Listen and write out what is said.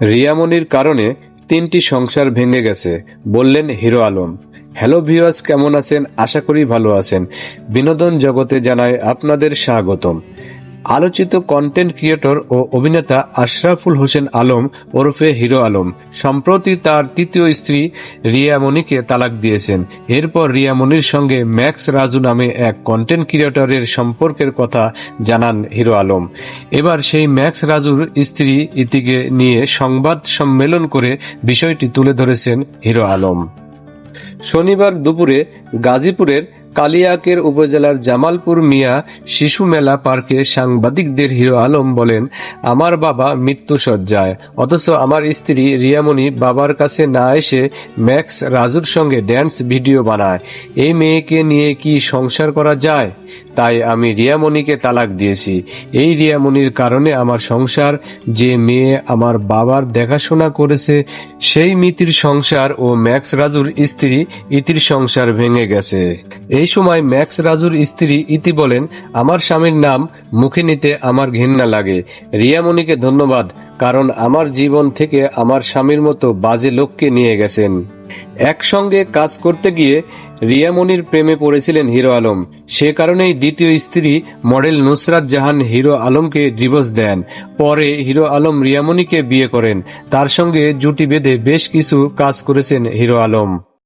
রিয়ামনির কারণে তিনটি সংসার ভেঙে গেছে, বললেন হিরো আলম। হ্যালো ভিউয়ার্স, কেমন আছেন? আশা করি ভালো আছেন। বিনোদন জগতে জানায় আপনাদের স্বাগতম। আলোচিত কন্টেন্ট ক্রিয়েটর ও অভিনেতা আশরাফুল হোসেন আলম ওরফে হিরো আলম। সম্প্রতি তার তৃতীয় স্ত্রী রিয়ামণিকে তালাক দিয়েছেন। এরপর রিয়ামণির সঙ্গে ম্যাক্স রাজু নামে এক কন্টেন্ট ক্রিয়েটরের সম্পর্কের কথা জানান হিরো আলম। এবার সেই ম্যাক্স রাজুর স্ত্রী ইতিকে নিয়ে সংবাদ সম্মেলন করে বিষয়টি তুলে ধরেছেন হিরো আলম। শনিবার দুপুরে গাজীপুরের কালিয়াকের উপজেলার জামালপুর মিয়া শিশু মেলা পার্কে সাংবাদিকদের হিরো আলম বলেন, আমার বাবা মৃত্যুসজ্জায় অথচ আমার স্ত্রী রিয়ামণি বাবার কাছে না এসে ম্যাক্স রাজুর সঙ্গে ড্যান্স ভিডিও বানায়। এই মেয়েকে নিয়ে কি সংসার করা যায়? তাই আমি রিয়ামণিকে তালাক দিয়েছি। এই রিয়ামণির কারণে আমার সংসার, যে মেয়ে আমার বাবার দেখাশোনা করেছে, সেই মিতির সংসার ও ম্যাক্স রাজুর স্ত্রী ইতির সংসার ভেঙে গেছে। এই সময় ম্যাক্স রাজুর স্ত্রী ইতি বলেন, আমার স্বামীর নাম মুখে নিতে আমার ঘৃণা লাগে। রিয়ামণিকে ধন্যবাদ, কারণ আমার জীবন থেকে আমার স্বামীর মতো বাজে লোককে নিয়ে গেছেন। একসঙ্গে কাজ করতে গিয়ে রিয়ামণির প্রেমে পড়েছিলেন হিরো আলম। সে কারণেই দ্বিতীয় স্ত্রী মডেল নুসরাত জাহান হিরো আলমকে ডিভোর্স দেন। পরে হিরো আলম রিয়ামণিকে বিয়ে করেন। তার সঙ্গে জুটি বেঁধে বেশ কিছু কাজ করেছেন হিরো আলম।